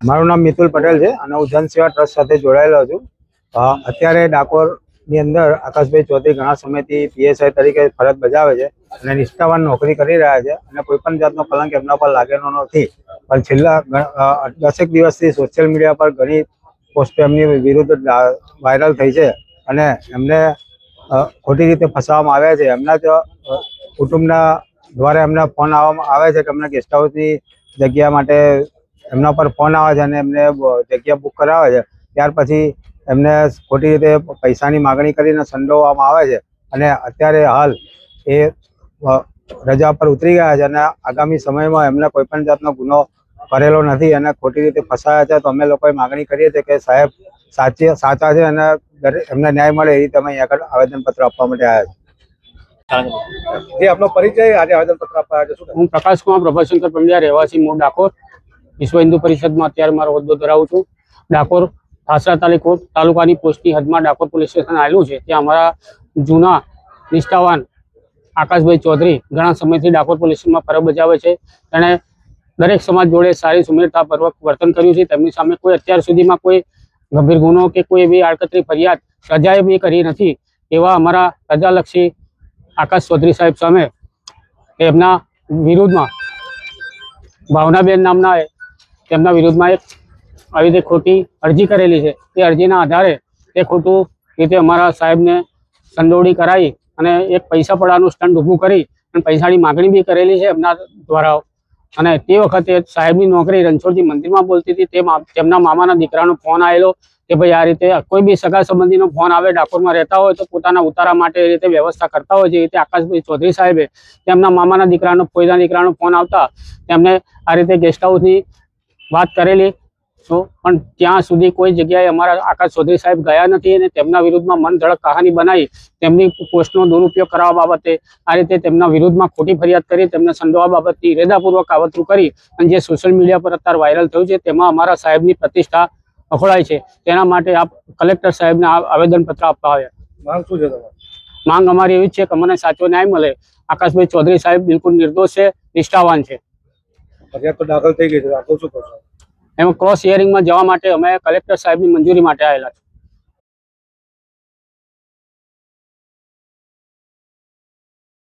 મારું નામ મિતુલ પટેલ છે અને હું જન સેવા ટ્રસ્ટ સાથે જોડાયેલો છું. અત્યારે ડાકોરની અંદર આકાશભાઈ ચૌધરી ઘણા સમયથી પીએસઆઈ તરીકે ફરજ બજાવે છે અને નિષ્ઠાવાન નોકરી કરી રહ્યા છે અને કોઈ પણ જાતનો કલંક એમના પર લાગેલો નથી. પણ છેલ્લા દસેક દિવસથી સોશિયલ મીડિયા પર ઘણી પોસ્ટો એમની વિરુદ્ધ વાયરલ થઈ છે અને એમને ખોટી રીતે ફસાવવામાં આવ્યા છે. એમના જ કુટુંબના દ્વારા એમને ફોન આવવામાં આવે છે કે એમને ગેસ્ટ હાઉસની જગ્યા માટે એમના પર ફોન આવે છે અને એમને જગ્યા બુક કરાવે છે. ત્યાર પછી એમને ખોટી રીતે પૈસાની માગણી કરીને સંડોવવામાં આવે છે. અને અત્યારે હાલ એ રજા પર ઉતરી ગયા છે અને આગામી સમયમાં એમને કોઈ પણ જાતનો ગુનો કરેલો નથી અને ખોટી રીતે ફસાયા છે. તો અમે લોકોએ માગણી કરીએ છીએ કે સાહેબ સાચી સાચા છે અને એમને ન્યાય મળે એ રીતે અમે અહીંયા આગળ આવેદનપત્ર આપવા માટે આવ્યા છે જે આપનો પરિચય આજે આવેદનપત્ર આપવા આવ્યા છે હું પ્રકાશ કુમાર પ્રભાશંકર પંડ્યા રહેવાસી મૂળ ડાકોર વિશ્વ હિન્દુ પરિષદમાં અત્યારે મારો હોદ્દો ધરાવું છું. ડાકોર ભાસરા તાલુકો તાલુકાની પોસ્ટની હદમાં ડાકોર પોલીસ સ્ટેશન આવેલું છે. ત્યાં અમારા જૂના નિષ્ઠાવાન આકાશભાઈ ચૌધરી ઘણા સમયથી ડાકોર પોલીસ સ્ટેશનમાં ફરજ બજાવે છે. તેણે દરેક સમાજ જોડે સારી સુમેરતાપૂર્વક વર્તન કર્યું છે. તેમની સામે કોઈ અત્યાર સુધીમાં કોઈ ગંભીર ગુનો કે કોઈ એવી આડકતરી ફરિયાદ સજાએ બી કરી નથી એવા અમારા પ્રજાલક્ષી આકાશ ચૌધરી સાહેબ સામે એમના વિરુદ્ધમાં ભાવનાબેન નામના તેમના વિરુદ્ધમાં એક આવી રીતે ખોટી અરજી કરેલી છે. તે અરજીના આધારે તે ખોટું રીતે અમારા સાહેબને સંડોવણી કરાવી અને એક પૈસા પડવાનું સ્ટંડ ઊભું કરી અને પૈસાની માગણી બી કરેલી છે એમના દ્વારા. અને તે વખતે સાહેબની નોકરી રણછોડજી મંદિરમાં બોલતી હતી. તેમના મામાના દીકરાનો ફોન આવેલો કે ભાઈ આ રીતે કોઈ બી સગા સંબંધીનો ફોન આવે, ડાકોરમાં રહેતા હોય તો પોતાના ઉતારા માટે એ રીતે વ્યવસ્થા કરતા હોય છે. એ રીતે આકાશભાઈ ચૌધરી સાહેબે તેમના મામાના દીકરાનો ફોઈના દીકરાનો ફોન આવતા તેમને આ રીતે ગેસ્ટ હાઉસની વાત કરેલી. તો પણ ત્યાં સુધી કોઈ જગ્યાએ અમારા આકાશ ચૌધરી સાહેબ ગયા નથી અને તેમના વિરુદ્ધમાં મન ધડક કહાની બનાવી તેમની પોસ્ટનો દુરુપયોગ કરવા બાબતે આ રીતે તેમના વિરુદ્ધમાં ખોટી ફરિયાદ કરી તેમને સંડોવા બાબતની ઇરેદાપૂર્વક આવતરું કરી અને જે સોશિયલ મીડિયા પર અત્યારે વાયરલ થયું છે તેમાં અમારા સાહેબની પ્રતિષ્ઠા અખોડાય છે. તેના માટે આપ કલેક્ટર સાહેબને આ આવેદનપત્ર આપવા આવ્યા. માંગ શું છે માંગ અમારી એવી જ છે કે અમને સાચો ન્યાય મળે. આકાશભાઈ ચૌધરી સાહેબ બિલકુલ નિર્દોષ છે નિષ્ઠાવાન છે. ફરિયાદ તો દાખલ થઈ ગઈ છે દાખલ શું કરશો? એમાં ક્રોસ હિયરિંગમાં જવા માટે અમે કલેક્ટર સાહેબની મંજૂરી માટે આવેલા છે.